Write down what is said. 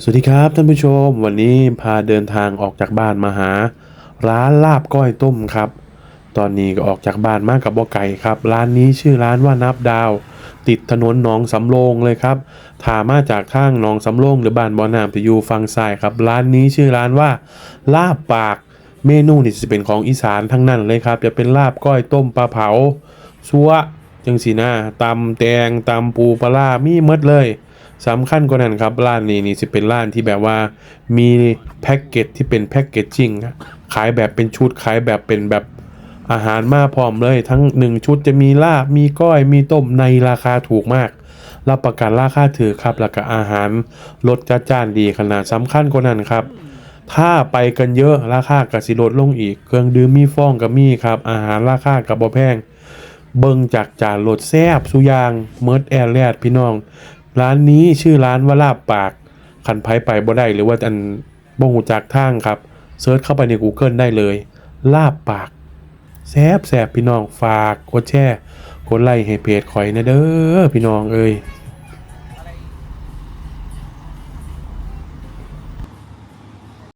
สวัสดีครับท่านผู้ชม วันนี้พาเดินทางออกจากบ้านมาหา ร้านลาบก้อยต้มครับ ตอนนี้ก็ออกจากบ้านมากับบ่อไก่ครับ ร้านนี้ชื่อร้านว่านับดาว ติดถนนหนองสำโรงเลยครับถามาจากทางหนองสำโรงหรือบ้านบ่อน้ำจะอยู่ฝั่งซ้ายครับ ร้านนี้ชื่อร้านว่า ลาบปากเมนูนี่จะเป็นของอีสานทั้งนั้นเลยครับ จะเป็นลาบก้อยต้มปลาเผาซัวจังสีหน้าตำแตงตำปูปลามีมดเลย สำคัญกว่านั้นครับร้านนี้นี่จะเป็นร้านที่แบบว่ามีแพ็กเกจที่เป็นแพ็กเกจจริงขายแบบเป็นชุดขายแบบเป็นแบบอาหารมาพร้อมเลย ทั้งหนึ่งชุดจะมีลาบมีก้อยมีต้มในราคาถูกมาก รับประกันราคาถือครับแล้วก็อาหารรสจัดจ้านดีขนาดสำคัญกว่านั้นครับถ้าไปกันเยอะราคากสิลดลงอีก เครื่องดื่มมีฟองกับมีครับ อาหารราคากับบ่แพง เบิ่งจากจานรสแซบสุยางเมิร์ดแอร์แลดพี่น้อง ร้านนี้ชื่อร้านว่าลาบปาก คันไผไปบ่ได้หรือว่าอันบ่หูจากทางครับเซิร์ชเข้าไปใน Google ได้เลย ลาบปากแซบแซบพี่น้องฝากกดแชร์กดไลค์ให้เพจข่อยนะเด้อพี่น้องเอ้ย